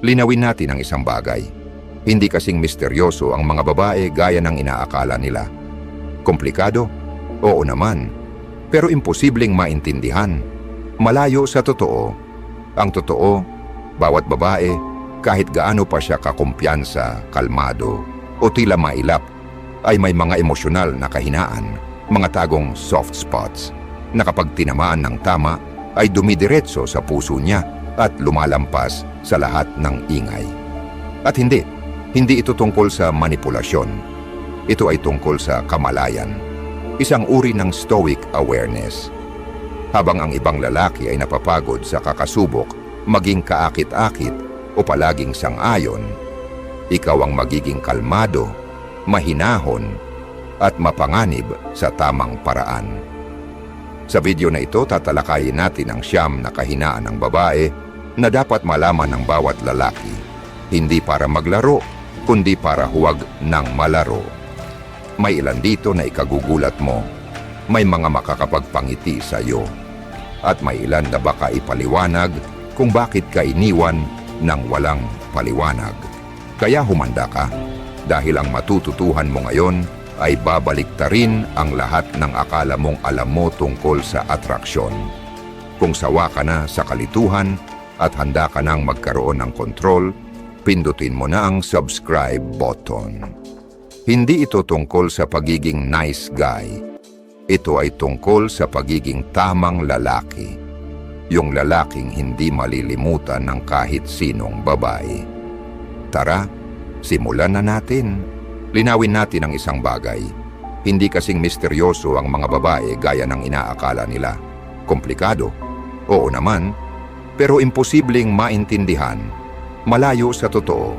Linawin natin ang isang bagay. Hindi kasing misteryoso ang mga babae gaya ng inaakala nila. Komplikado? Oo naman. Pero imposibleng maintindihan. Malayo sa totoo. Ang totoo, bawat babae, kahit gaano pa siya kakumpiyansa, kalmado, o tila mailap, ay may mga emosyonal na kahinaan, mga tagong soft spots, na kapag tinamaan ng tama, ay dumidiretso sa puso niya at lumalampas sa lahat ng ingay. At hindi, hindi ito tungkol sa manipulasyon. Ito ay tungkol sa kamalayan, isang uri ng stoic awareness. Habang ang ibang lalaki ay napapagod sa kakasubok, maging kaakit-akit o palaging sangayon, ikaw ang magiging kalmado, mahinahon, at mapanganib sa tamang paraan. Sa video na ito, tatalakayin natin ang siyam na kahinaan ng babae na dapat malaman ng bawat lalaki, hindi para maglaro, kundi para huwag ng malaro. May ilan dito na ikagugulat mo, may mga makakapagpangiti sa iyo, at may ilan na baka ipaliwanag kung bakit ka iniwan ng walang paliwanag. Kaya humanda ka, dahil ang matututuhan mo ngayon ay babaliktarin ang lahat ng akala mong alam mo tungkol sa atraksyon. Kung sawa ka na sa kalituhan at handa ka nang magkaroon ng kontrol, pindutin mo na ang subscribe button. Hindi ito tungkol sa pagiging nice guy. Ito ay tungkol sa pagiging tamang lalaki. Yung lalaking hindi malilimutan ng kahit sinong babae. Tara, simulan na natin. Linawin natin ang isang bagay. Hindi kasing misteryoso ang mga babae gaya ng inaakala nila. Komplikado. Oo naman. Pero imposibleng maintindihan. Malayo sa totoo.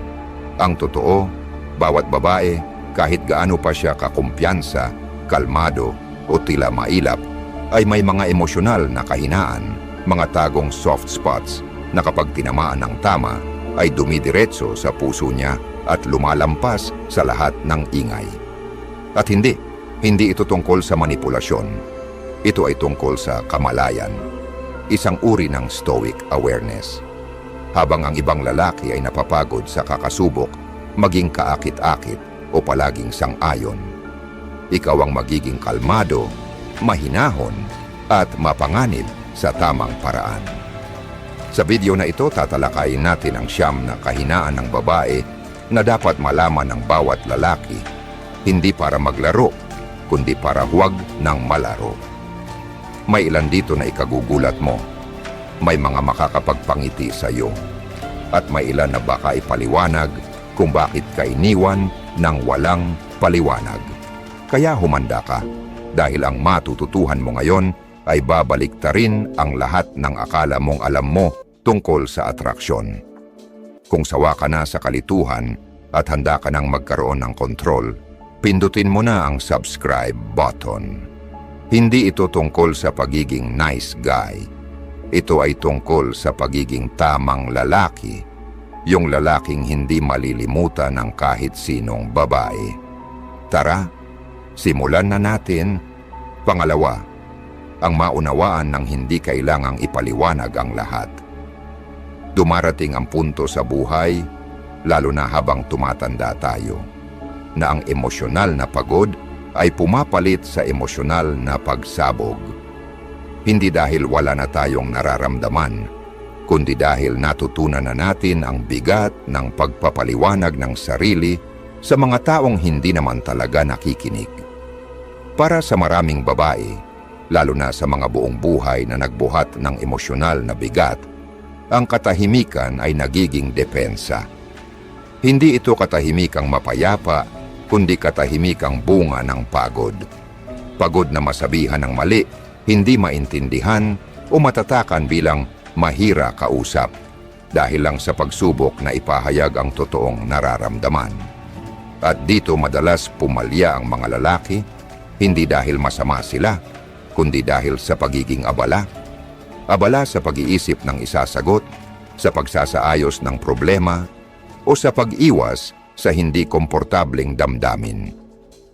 Ang totoo, bawat babae, kahit gaano pa siya kakumpiyansa, kalmado, o tila mailap, ay may mga emosyonal na kahinaan, mga tagong soft spots na kapag tinamaan ng tama ay dumidiretso sa puso niya at lumalampas sa lahat ng ingay. At hindi, hindi ito tungkol sa manipulasyon. Ito ay tungkol sa kamalayan, isang uri ng stoic awareness. Habang ang ibang lalaki ay napapagod sa kakasubok, maging kaakit-akit o palaging sang-ayon. Ikaw ang magiging kalmado, mahinahon, at mapanganib sa tamang paraan. Sa video na ito, tatalakayin natin ang siyam na kahinaan ng babae na dapat malaman ng bawat lalaki, hindi para maglaro, kundi para huwag ng malaro. May ilan dito na ikagugulat mo. May mga makakapagpangiti sa iyo. At may ilan na baka ipaliwanag kung bakit ka iniwan ng walang paliwanag. Kaya humanda ka dahil ang matututuhan mo ngayon ay babaliktarin ang lahat ng akala mong alam mo tungkol sa atraksyon. Kung sawa ka na sa kalituhan at handa ka nang magkaroon ng kontrol, pindutin mo na ang subscribe button. Hindi ito tungkol sa pagiging nice guy. Ito ay tungkol sa pagiging tamang lalaki, yung lalaking hindi malilimutan ng kahit sinong babae. Tara, simulan na natin. Pangalawa, ang maunawaan ng hindi kailangang ipaliwanag ang lahat. Dumarating ang punto sa buhay, lalo na habang tumatanda tayo, na ang emosyonal na pagod ay pumapalit sa emosyonal na pagsabog. Hindi dahil wala na tayong nararamdaman, kundi dahil natutunan na natin ang bigat ng pagpapaliwanag ng sarili sa mga taong hindi naman talaga nakikinig. Para sa maraming babae, lalo na sa mga buong buhay na nagbuhat ng emosyonal na bigat, ang katahimikan ay nagiging depensa. Hindi ito katahimikang mapayapa, kundi katahimikang bunga ng pagod. Pagod na masabihan ng mali, hindi maintindihan o matatakan bilang mahira kausap dahil lang sa pagsubok na ipahayag ang totoong nararamdaman. At dito madalas pumalya ang mga lalaki, hindi dahil masama sila, kundi dahil sa pagiging abala. Abala sa pag-iisip ng isasagot, sa pagsasaayos ng problema, o sa pag-iwas sa hindi komportableng damdamin.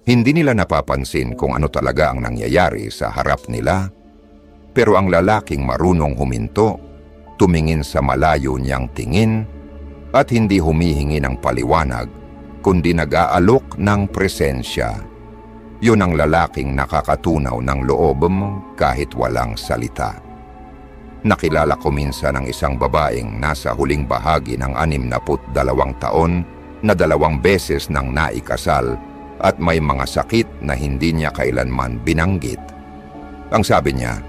Hindi nila napapansin kung ano talaga ang nangyayari sa harap nila, pero ang lalaking marunong huminto, tumingin sa malayo niyang tingin, at hindi humihingi ng paliwanag kundi nag-aalok ng presensya. Yun ang lalaking nakakatunaw ng loob mo kahit walang salita. Nakilala ko minsan ang isang babaeng nasa huling bahagi ng 62 taon na dalawang beses nang naikasal at may mga sakit na hindi niya kailanman binanggit. Ang sabi niya,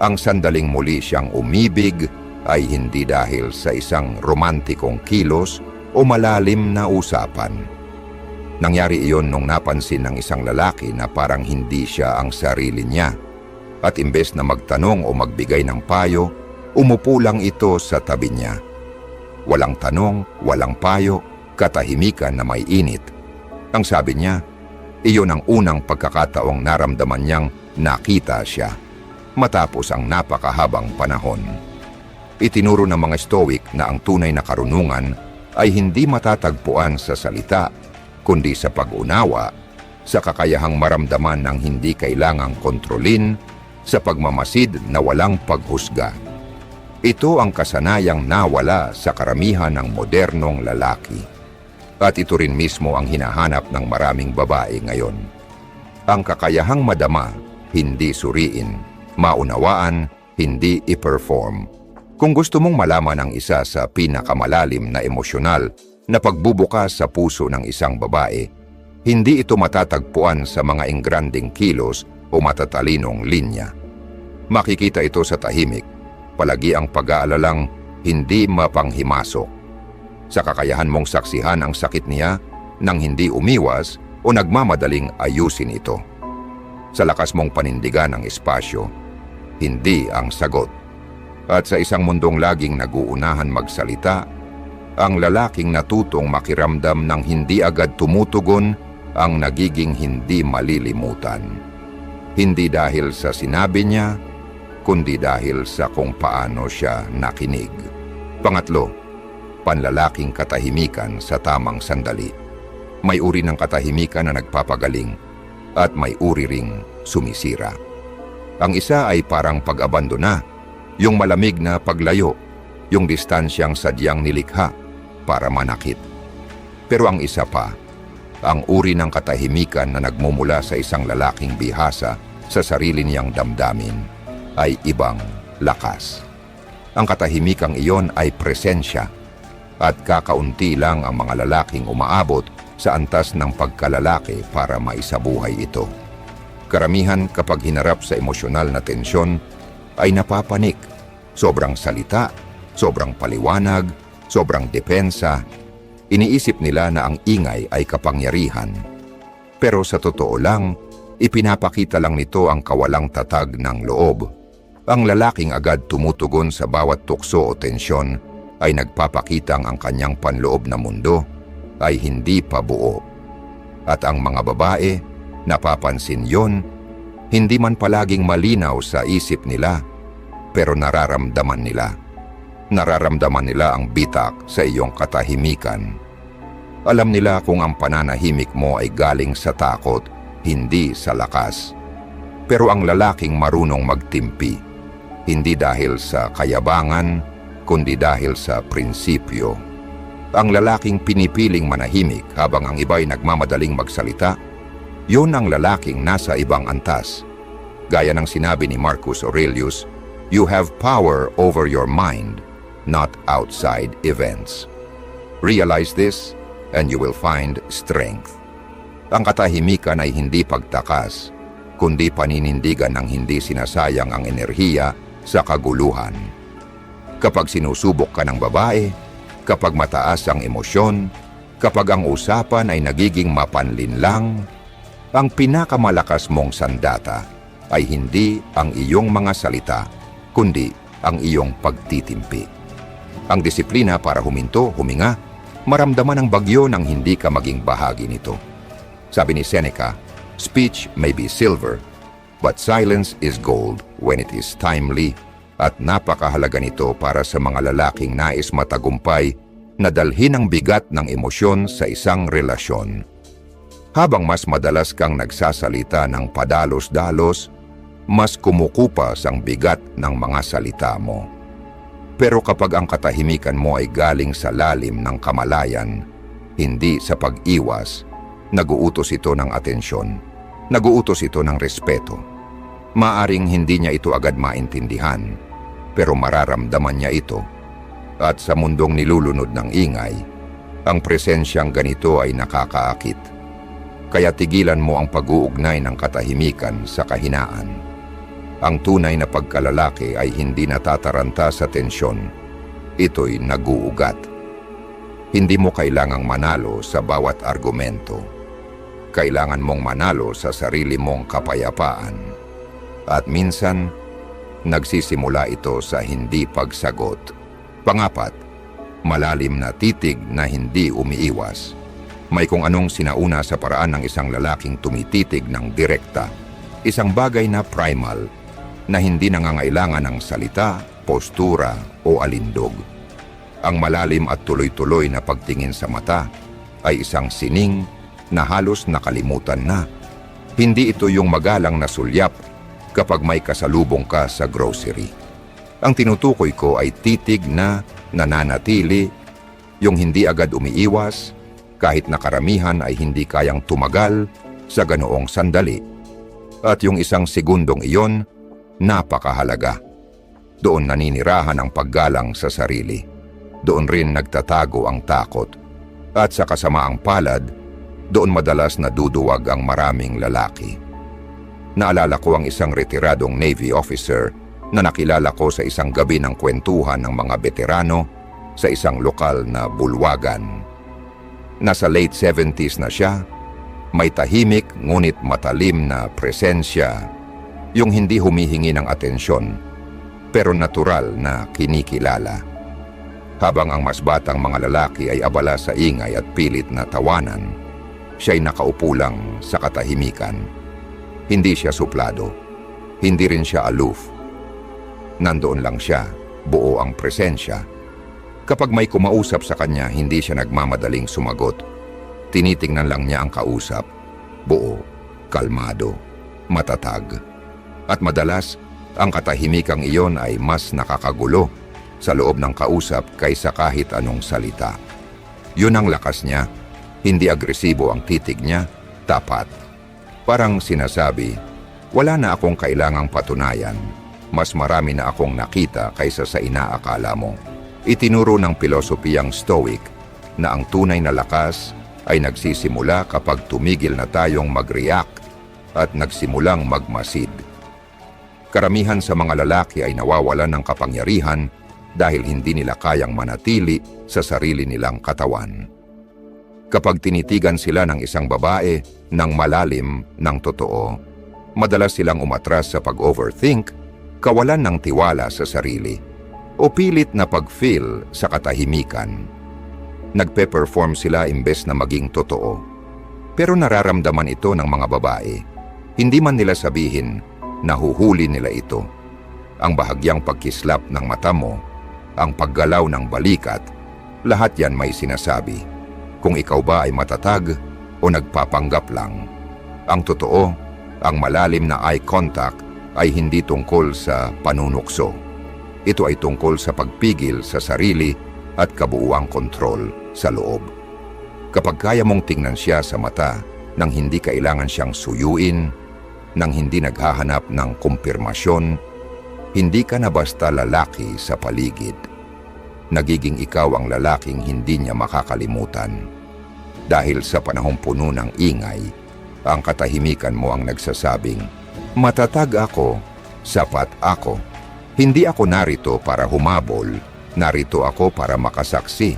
ang sandaling muli siyang umibig ay hindi dahil sa isang romantikong kilos o malalim na usapan. Nangyari iyon nung napansin ng isang lalaki na parang hindi siya ang sarili niya. At imbes na magtanong o magbigay ng payo, umupo lang ito sa tabi niya. Walang tanong, walang payo, katahimikan na may init. Ang sabi niya, iyon ang unang pagkakataong naramdaman niyang nakita siya matapos ang napakahabang panahon. Itinuro ng mga Stoic na ang tunay na karunungan ay hindi matatagpuan sa salita, kundi sa pag-unawa, sa kakayahang maramdaman ng hindi kailangang kontrolin, sa pagmamasid na walang paghusga. Ito ang kasanayang nawala sa karamihan ng modernong lalaki. At ito rin mismo ang hinahanap ng maraming babae ngayon. Ang kakayahang madama, hindi suriin, maunawaan, hindi i-perform. Kung gusto mong malaman ang isa sa pinakamalalim na emosyonal na pagbubukas sa puso ng isang babae, hindi ito matatagpuan sa mga ingranding kilos o matatalinong linya. Makikita ito sa tahimik, palagi ang pag-aalalang hindi mapanghimasok. Sa kakayahan mong saksihan ang sakit niya nang hindi umiwas o nagmamadaling ayusin ito. Sa lakas mong panindigan ang espasyo, hindi ang sagot. At sa isang mundong laging naguunahan magsalita, ang lalaking natutong makiramdam ng hindi agad tumutugon ang nagiging hindi malilimutan. Hindi dahil sa sinabi niya, kundi dahil sa kung paano siya nakinig. Pangatlo, panlalaking katahimikan sa tamang sandali. May uri ng katahimikan na nagpapagaling at may uri ring sumisira. Ang isa ay parang pag-abandona, yung malamig na paglayo, yung distansyang sadyang nilikha para manakit. Pero ang isa pa, ang uri ng katahimikan na nagmumula sa isang lalaking bihasa sa sarili niyang damdamin ay ibang lakas. Ang katahimikang iyon ay presensya at kakaunti lang ang mga lalaking umaabot sa antas ng pagkalalaki para maisabuhay ito. Karamihan kapag hinarap sa emosyonal na tensyon ay napapanik. Sobrang salita, sobrang paliwanag, sobrang depensa. Iniisip nila na ang ingay ay kapangyarihan. Pero sa totoo lang, ipinapakita lang nito ang kawalang tatag ng loob. Ang lalaking agad tumutugon sa bawat tukso o tensyon ay nagpapakitang ang kanyang panloob na mundo ay hindi pa buo. At ang mga babae, napapansin yon, hindi man palaging malinaw sa isip nila, pero nararamdaman nila. Nararamdaman nila ang bitak sa iyong katahimikan. Alam nila kung ang pananahimik mo ay galing sa takot, hindi sa lakas. Pero ang lalaking marunong magtimpi, hindi dahil sa kayabangan, kundi dahil sa prinsipyo. Ang lalaking pinipiling manahimik habang ang iba'y nagmamadaling magsalita, yun ang lalaking nasa ibang antas. Gaya ng sinabi ni Marcus Aurelius, You have power over your mind, not outside events. Realize this, and you will find strength. Ang katahimikan ay hindi pagtakas, kundi paninindigan ng hindi sinasayang ang enerhiya sa kaguluhan. Kapag sinusubok ka ng babae, kapag mataas ang emosyon, kapag ang usapan ay nagiging mapanlinlang, ang pinakamalakas mong sandata ay hindi ang iyong mga salita, kundi ang iyong pagtitimpi. Ang disiplina para huminto, huminga, maramdaman ang bagyo nang hindi ka maging bahagi nito. Sabi ni Seneca, speech may be silver, but silence is gold when it is timely at napakahalaga nito para sa mga lalaking nais matagumpay na dalhin ang bigat ng emosyon sa isang relasyon. Habang mas madalas kang nagsasalita ng padalos-dalos, mas kumukupas ang bigat ng mga salita mo. Pero kapag ang katahimikan mo ay galing sa lalim ng kamalayan, hindi sa pag-iwas, naguutos ito ng atensyon, naguutos ito ng respeto. Maaring hindi niya ito agad maintindihan, pero mararamdaman niya ito. At sa mundong nilulunod ng ingay, ang presensyang ganito ay nakakaakit. Kaya tigilan mo ang pag-uugnay ng katahimikan sa kahinaan. Ang tunay na pagkalalaki ay hindi natataranta sa tensyon. Ito'y naguugat. Hindi mo kailangang manalo sa bawat argumento. Kailangan mong manalo sa sarili mong kapayapaan. At minsan, nagsisimula ito sa hindi pagsagot. Pangapat, malalim na titig na hindi umiiwas. May kung anong sinauna sa paraan ng isang lalaking tumititig ng direkta. Isang bagay na primal na hindi nangangailangan ng salita, postura o alindog. Ang malalim at tuloy-tuloy na pagtingin sa mata ay isang sining na halos nakalimutan na. Hindi ito yung magalang na sulyap kapag may kasalubong ka sa grocery. Ang tinutukoy ko ay titig na nananatili, yung hindi agad umiiwas, kahit na karamihan ay hindi kayang tumagal sa ganoong sandali. At yung isang segundong iyon, napakahalaga. Doon naninirahan ang paggalang sa sarili. Doon rin nagtatago ang takot. At sa kasamaang palad, doon madalas naduduwag ang maraming lalaki. Naalala ko ang isang retiradong Navy officer na nakilala ko sa isang gabi ng kwentuhan ng mga veterano sa isang lokal na bulwagan. Nasa late 70s na siya, may tahimik ngunit matalim na presensya, yung hindi humihingi ng atensyon, pero natural na kinikilala. Habang ang mas batang mga lalaki ay abala sa ingay at pilit na tawanan, siya'y nakaupo lang sa katahimikan. Hindi siya suplado, hindi rin siya aloof. Nandoon lang siya, buo ang presensya. Kapag may kumausap sa kanya, hindi siya nagmamadaling sumagot. Tinitingnan lang niya ang kausap. Buo, kalmado, matatag. At madalas, ang katahimikang iyon ay mas nakakagulo sa loob ng kausap kaysa kahit anong salita. Yun ang lakas niya, hindi agresibo ang titig niya, tapat. Parang sinasabi, wala na akong kailangang patunayan. Mas marami na akong nakita kaysa sa inaakala mo. Itinuro ng pilosopiyang Stoic na ang tunay na lakas ay nagsisimula kapag tumigil na tayong mag-react at nagsimulang magmasid. Karamihan sa mga lalaki ay nawawalan ng kapangyarihan dahil hindi nila kayang manatili sa sarili nilang katawan. Kapag tinitigan sila ng isang babae ng malalim ng totoo, madalas silang umatras sa pag-overthink, kawalan ng tiwala sa sarili, o pilit na pag-feel sa katahimikan. Nagpe-perform sila imbes na maging totoo. Pero nararamdaman ito ng mga babae. Hindi man nila sabihin, nahuhuli nila ito. Ang bahagyang pagkislap ng mata mo, ang paggalaw ng balikat, lahat yan may sinasabi. Kung ikaw ba ay matatag o nagpapanggap lang. Ang totoo, ang malalim na eye contact ay hindi tungkol sa panunukso. Ito ay tungkol sa pagpigil sa sarili at kabuuang kontrol sa loob. Kapag kaya mong tingnan siya sa mata nang hindi kailangan siyang suyuin, nang hindi naghahanap ng kumpirmasyon, hindi ka na basta lalaki sa paligid. Nagiging ikaw ang lalaking hindi niya makakalimutan. Dahil sa panahong puno ng ingay, ang katahimikan mo ang nagsasabing, Matatag ako, sapat ako. Hindi ako narito para humabol, narito ako para makasaksi.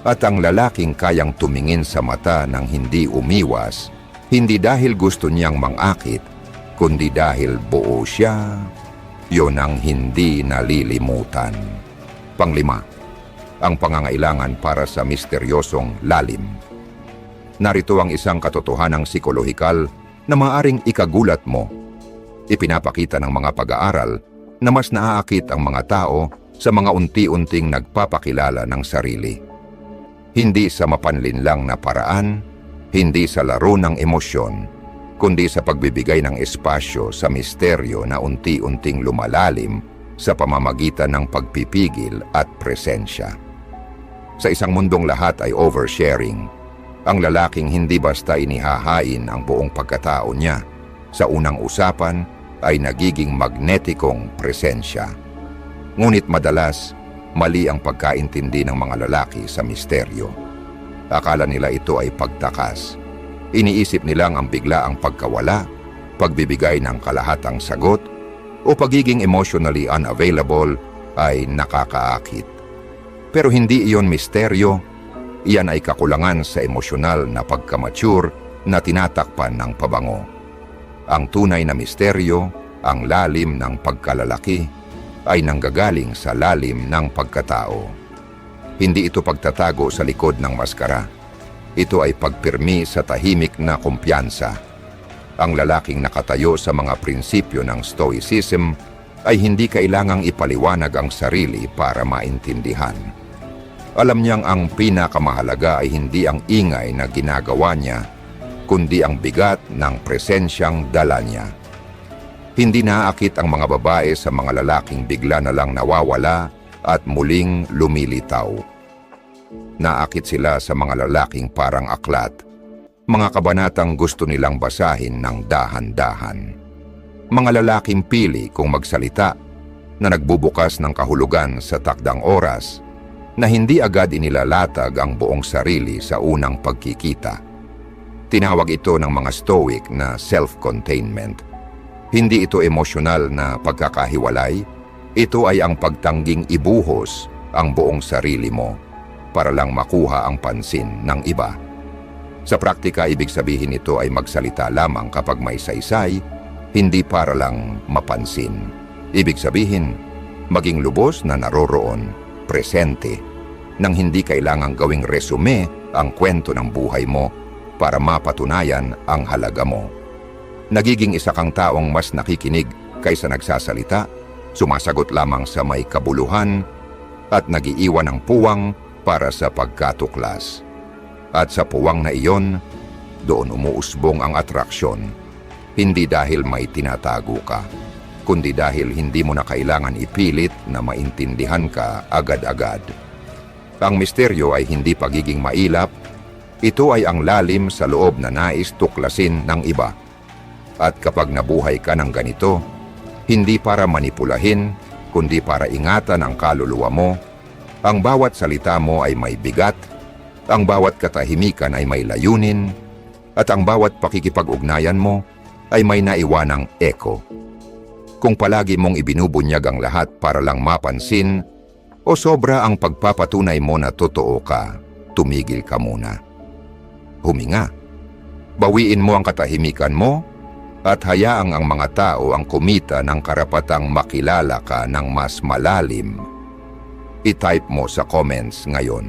At ang lalaking kayang tumingin sa mata ng hindi umiwas, hindi dahil gusto niyang mangakit, kundi dahil buo siya, yon ang hindi nalilimutan. Panglima, ang pangangailangan para sa misteryosong lalim. Narito ang isang katotohanang psikolohikal na maaring ikagulat mo. Ipinapakita ng mga pag-aaral na mas naaakit ang mga tao sa mga unti-unting nagpapakilala ng sarili. Hindi sa mapanlinlang na paraan, hindi sa laro ng emosyon, kundi sa pagbibigay ng espasyo sa misteryo na unti-unting lumalalim sa pamamagitan ng pagpipigil at presensya. Sa isang mundong lahat ay oversharing, ang lalaking hindi basta inihahain ang buong pagkatao niya. Sa unang usapan ay nagiging magnetikong presensya. Ngunit madalas, mali ang pagkaintindi ng mga lalaki sa misteryo. Akala nila ito ay pagtakas. Iniisip nilang ang biglaang pagkawala, pagbibigay ng kalahatang sagot, o pagiging emotionally unavailable ay nakakaakit. Pero hindi iyon misteryo, iyan ay kakulangan sa emosyonal na pagkamature na tinatakpan ng pabango. Ang tunay na misteryo, ang lalim ng pagkalalaki, ay nanggagaling sa lalim ng pagkatao. Hindi ito pagtatago sa likod ng maskara. Ito ay pagpirmi sa tahimik na kumpiyansa. Ang lalaking nakatayo sa mga prinsipyo ng Stoicism ay hindi kailangang ipaliwanag ang sarili para maintindihan. Alam niyang ang pinakamahalaga ay hindi ang ingay na ginagawa niya, kundi ang bigat ng presensyang dala niya. Hindi naaakit ang mga babae sa mga lalaking bigla na lang nawawala at muling lumilitaw. Naakit sila sa mga lalaking parang aklat, mga kabanatang gusto nilang basahin ng dahan-dahan. Mga lalaking pili kung magsalita na nagbubukas ng kahulugan sa takdang oras na hindi agad inilalatag ang buong sarili sa unang pagkikita. Tinawag ito ng mga stoic na self-containment. Hindi ito emosyonal na pagkakahiwalay, ito ay ang pagtangging ibuhos ang buong sarili mo para lang makuha ang pansin ng iba. Sa praktika, ibig sabihin ito ay magsalita lamang kapag may saysay, hindi para lang mapansin. Ibig sabihin, maging lubos na naroroon, presente, nang hindi kailangang gawing resume ang kwento ng buhay mo para mapatunayan ang halaga mo. Nagiging isa kang taong mas nakikinig kaysa nagsasalita, sumasagot lamang sa may kabuluhan, at nagiiwan ng puwang para sa pagkatuklas. At sa puwang na iyon, doon umuusbong ang atraksyon. Hindi dahil may tinatago ka, kundi dahil hindi mo na kailangan ipilit na maintindihan ka agad-agad. Ang misteryo ay hindi pagiging mailap, ito ay ang lalim sa loob na nais tuklasin ng iba. At kapag nabuhay ka ng ganito, hindi para manipulahin, kundi para ingatan ang kaluluwa mo, ang bawat salita mo ay may bigat, ang bawat katahimikan ay may layunin, at ang bawat pakikipag-ugnayan mo ay may naiwanang eko. Kung palagi mong ibinubunyag ang lahat para lang mapansin, o sobra ang pagpapatunay mo na totoo ka, tumigil ka muna. Huminga. Bawiin mo ang katahimikan mo at hayaang ang mga tao ang kumita ng karapatang makilala ka ng mas malalim. I-type mo sa comments ngayon.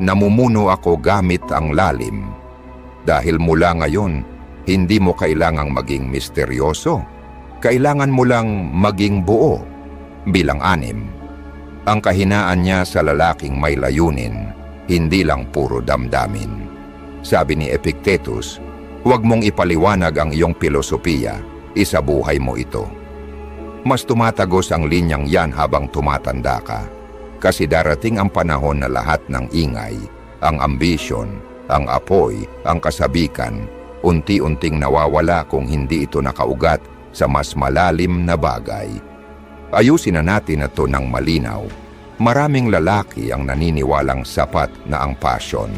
Namumuno ako gamit ang lalim. Dahil mula ngayon, hindi mo kailangang maging misteryoso. Kailangan mo lang maging buo bilang anim. Ang kahinaan niya sa lalaking may layunin, hindi lang puro damdamin. Sabi ni Epictetus, huwag mong ipaliwanag ang iyong filosofiya, isabuhay mo ito. Mas tumatagos ang linyang yan habang tumatanda ka. Kasi darating ang panahon na lahat ng ingay, ang ambisyon, ang apoy, ang kasabikan, unti-unting nawawala kung hindi ito nakaugat sa mas malalim na bagay. Ayusin na natin ito ng malinaw. Maraming lalaki ang naniniwalang sapat na ang passion.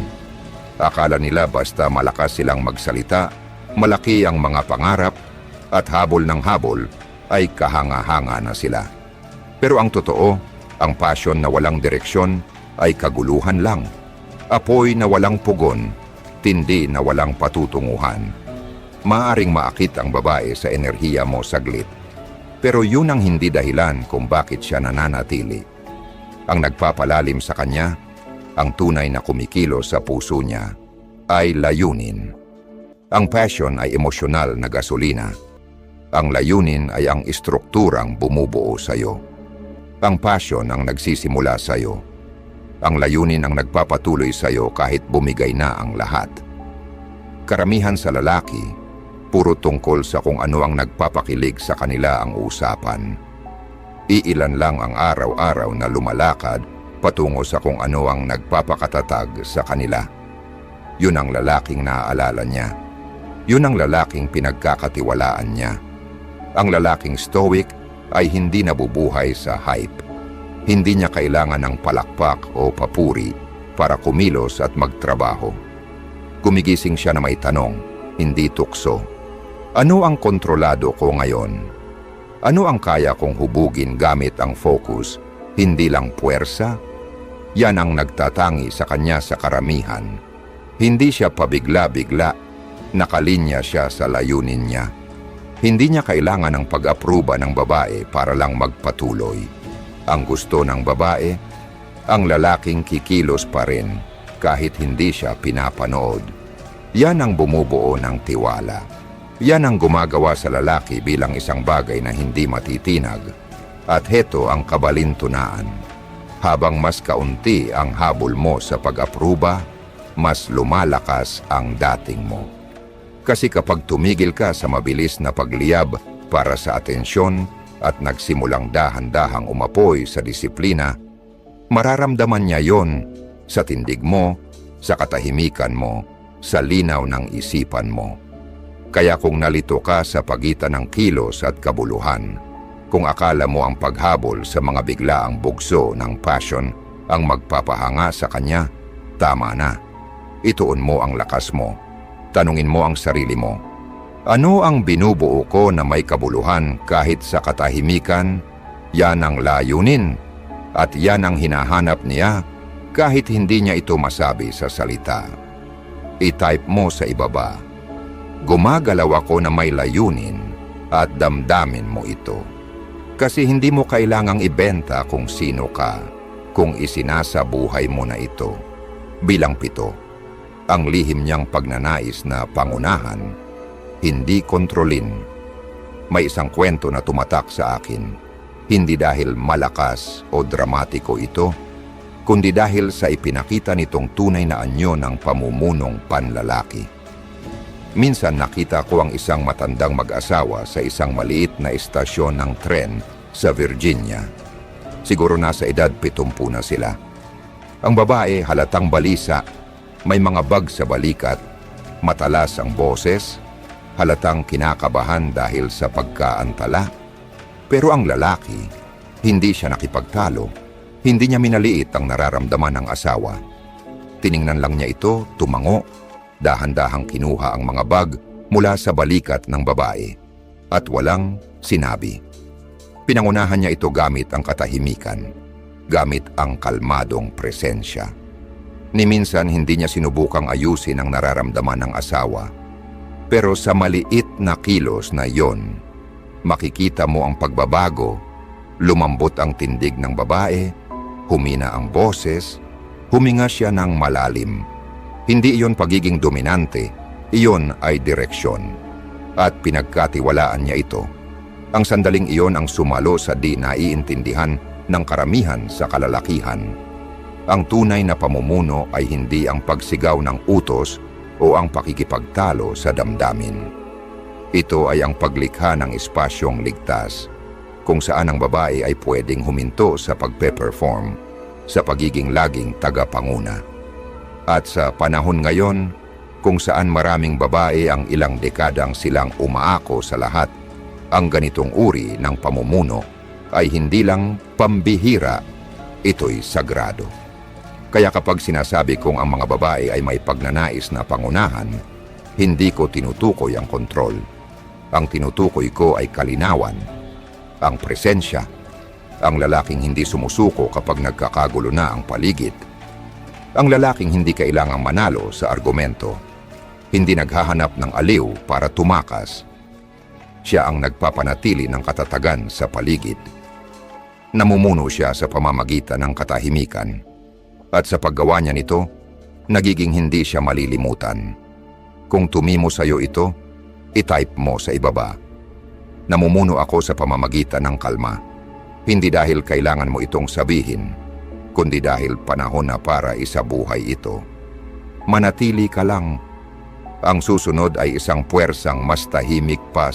Akala nila basta malakas silang magsalita, malaki ang mga pangarap, at habol ng habol ay kahanga-hanga na sila. Pero ang totoo, ang passion na walang direksyon ay kaguluhan lang. Apoy na walang pugon, tindi na walang patutunguhan. Maaring maakit ang babae sa enerhiya mo saglit. Pero yun ang hindi dahilan kung bakit siya nananatili. Ang nagpapalalim sa kanya, ang tunay na kumikilo sa puso niya, ay layunin. Ang passion ay emosyonal na gasolina. Ang layunin ay ang istrukturang bumubuo sa iyo. Ang passion ang nagsisimula sa iyo. Ang layunin ang nagpapatuloy sa iyo kahit bumigay na ang lahat. Karamihan sa lalaki, puro tungkol sa kung ano ang nagpapakilig sa kanila ang usapan. Iilan lang ang araw-araw na lumalakad patungo sa kung ano ang nagpapakatatag sa kanila. Yun ang lalaking naaalala niya. Yun ang lalaking pinagkakatiwalaan niya. Ang lalaking stoic ay hindi nabubuhay sa hype. Hindi niya kailangan ng palakpak o papuri para kumilos at magtrabaho. Gumigising siya na may tanong, hindi tukso. Ano ang kontrolado ko ngayon? Ano ang kaya kong hubugin gamit ang focus, hindi lang puwersa? Yan ang nagtatangi sa kanya sa karamihan. Hindi siya pabigla-bigla, nakalinya siya sa layunin niya. Hindi niya kailangan ng pag-aproba ng babae para lang magpatuloy. Ang gusto ng babae, ang lalaking kikilos pa rin kahit hindi siya pinapanood. Yan ang bumubuo ng tiwala. Yan ang gumagawa sa lalaki bilang isang bagay na hindi matitinag. At heto ang kabalintunaan. Habang mas kaunti ang habol mo sa pag-aproba, mas lumalakas ang dating mo. Kasi kapag tumigil ka sa mabilis na pagliyab para sa atensyon at nagsimulang dahan-dahang umapoy sa disiplina, mararamdaman niya yon sa tindig mo, sa katahimikan mo, sa linaw ng isipan mo. Kaya kung nalito ka sa pagitan ng kilos at kabuluhan, kung akala mo ang paghabol sa mga biglaang bugso ng passion ang magpapahanga sa kanya, tama na. Ituon mo ang lakas mo. Tanungin mo ang sarili mo. Ano ang binubuo ko na may kabuluhan kahit sa katahimikan? Yan ang layunin. At yan ang hinahanap niya kahit hindi niya ito masabi sa salita. I-type mo sa ibaba. Gumagalaw ako na may layunin at damdamin mo ito. Kasi hindi mo kailangang ibenta kung sino ka kung isinasa buhay mo na ito. Bilang pito, ang lihim niyang pagnanais na pangunahan, hindi kontrolin. May isang kwento na tumatak sa akin, hindi dahil malakas o dramatiko ito, kundi dahil sa ipinakita nitong tunay na anyo ng pamumunong panlalaki. Minsan nakita ko ang isang matandang mag-asawa sa isang maliit na istasyon ng tren sa Virginia. Siguro nasa edad pitumpu na sila. Ang babae halatang balisa, may mga bag sa balikat, matalas ang boses, halatang kinakabahan dahil sa pagkaantala. Pero ang lalaki, hindi siya nakipagtalo, hindi niya minaliit ang nararamdaman ng asawa. Tiningnan lang niya ito, tumango, dahan-dahang kinuha ang mga bag mula sa balikat ng babae at walang sinabi. Pinangunahan niya ito gamit ang katahimikan, gamit ang kalmadong presensya. Ni minsan hindi niya sinubukang ayusin ang nararamdaman ng asawa. Pero sa maliit na kilos na yon, makikita mo ang pagbabago, lumambot ang tindig ng babae, humina ang boses, huminga siya ng malalim. Hindi iyon pagiging dominante, iyon ay direksyon. At pinagkatiwalaan niya ito. Ang sandaling iyon ang sumalo sa di naiintindihan ng karamihan sa kalalakihan. Ang tunay na pamumuno ay hindi ang pagsigaw ng utos o ang pakikipagtalo sa damdamin. Ito ay ang paglikha ng espasyong ligtas, kung saan ang babae ay pwedeng huminto sa pagpe-perform, sa pagiging laging tagapanguna. At sa panahon ngayon, kung saan maraming babae ang ilang dekadang silang umaako sa lahat, ang ganitong uri ng pamumuno ay hindi lang pambihira, ito'y sagrado. Kaya kapag sinasabi kong ang mga babae ay may pagnanais na pangunahan, hindi ko tinutukoy ang kontrol. Ang tinutukoy ko ay kalinawan, ang presensya, ang lalaking hindi sumusuko kapag nagkakagulo na ang paligid, ang lalaking hindi kailangang manalo sa argumento, hindi naghahanap ng aliw para tumakas. Siya ang nagpapanatili ng katatagan sa paligid. Namumuno siya sa pamamagitan ng katahimikan. At sa paggawa niya nito, nagiging hindi siya malilimutan. Kung tumimo sa iyo ito, itype mo sa ibaba. Namumuno ako sa pamamagitan ng kalma. Hindi dahil kailangan mo itong sabihin, kundi dahil panahon na para isabuhay ito. Manatili ka lang. Ang susunod ay isang puwersang mas tahimik pa